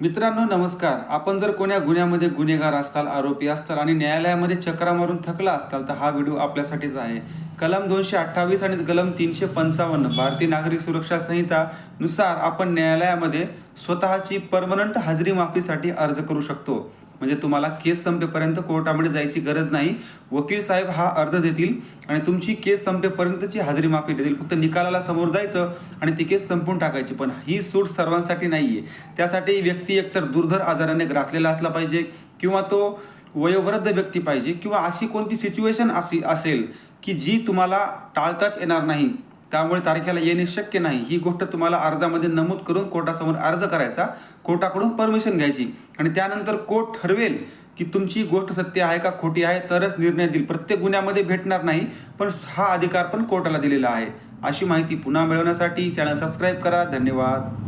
मित्रांनो नमस्कार. आपण जर कोण्या गुन्ह्यामध्ये गुन्हेगार असताल आरोपी असताल आणि न्यायालयामध्ये चक्रा मारून थकला असताल तर हा व्हिडिओ आपल्यासाठीच आहे. कलम दोनशे अठ्ठावीस आणि कलम तीनशे पंचावन्न भारतीय नागरिक सुरक्षा संहिता नुसार आपण न्यायालयामध्ये स्वतःची परमनंट हजेरी माफीसाठी अर्ज करू शकतो. म्हणजे तुम्हाला केस संपेपर्यंत कोर्टामध्ये जायची गरज नाही. वकील साहेब हा अर्ज देतील आणि तुमची केस संपेपर्यंतची हजेरी माफी देतील. फक्त निकालाला समोर जायचं आणि ती केस संपून टाकायची. पण ही सूट सर्वांसाठी नाही आहे त्यासाठी व्यक्ती एकतर दुर्धर आजाराने ग्रासलेला असला पाहिजे किंवा तो वयोवृद्ध व्यक्ती पाहिजे किंवा अशी कोणती सिच्युएशन अशी असेल की जी तुम्हाला टाळताच येणार नाही. त्यामुळे तारखेला येणे शक्य नाही. ही गोष्ट तुम्हाला अर्जामध्ये नमूद करून कोर्टासमोर अर्ज करायचा. कोर्टाकडून परमिशन घ्यायची. आणि त्यानंतर कोर्ट ठरवेल की तुमची गोष्ट सत्य आहे का खोटी आहे तरच निर्णय देईल. प्रत्येक गुन्ह्यामध्ये भेटणार नाही पण हा अधिकार पण कोर्टाला दिलेला आहे. अशी माहिती पुन्हा मिळवण्यासाठी चॅनल सबस्क्राईब करा. धन्यवाद.